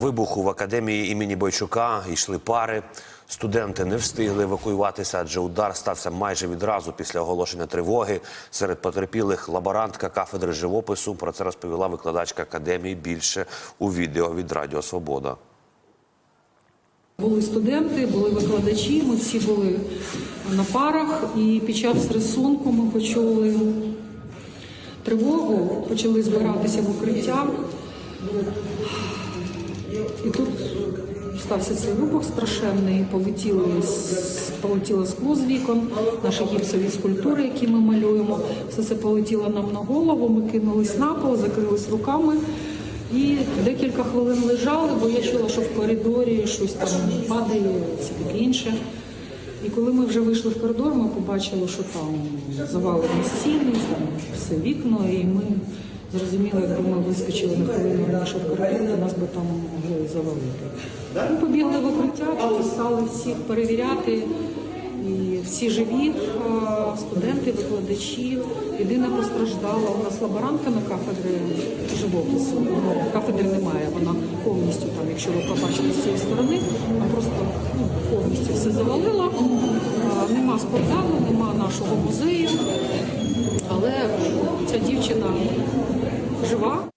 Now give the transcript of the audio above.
Вибуху в академії імені Бойчука йшли пари. Студенти не встигли евакуюватися, адже удар стався майже відразу після оголошення тривоги. Серед потерпілих лаборантка кафедри живопису. Про це розповіла викладачка академії більше у відео від Радіо Свобода. Були студенти, були викладачі, ми всі були на парах, і під час рисунку ми почули тривогу, почали збиратися в укриття. І тут стався цей вибух страшенний, полетіли, полетіло скло з вікон, наші гіпсові скульптури, які ми малюємо. Все це полетіло нам на голову, ми кинулись на пол, закрились руками. І декілька хвилин лежали, бо я чула, що в коридорі щось там падає, все таке інше. І коли ми вже вийшли в коридор, ми побачили, що там завалені стіни, там все вікно, і ми зрозуміли, якби ми вискочили на хвилину в то нас би там могли завалити. Ми побігли в укриття, стали всіх перевіряти. І всі живі, студенти, викладачі. Єдина постраждала у нас лаборантка на кафедрі живопису. Ну, Кафедри немає, вона повністю там, якщо ви побачите з цієї сторони, вона просто ну, повністю все завалила. Нема спортзалу, нема нашого музею. Але ця дівчина bourgeois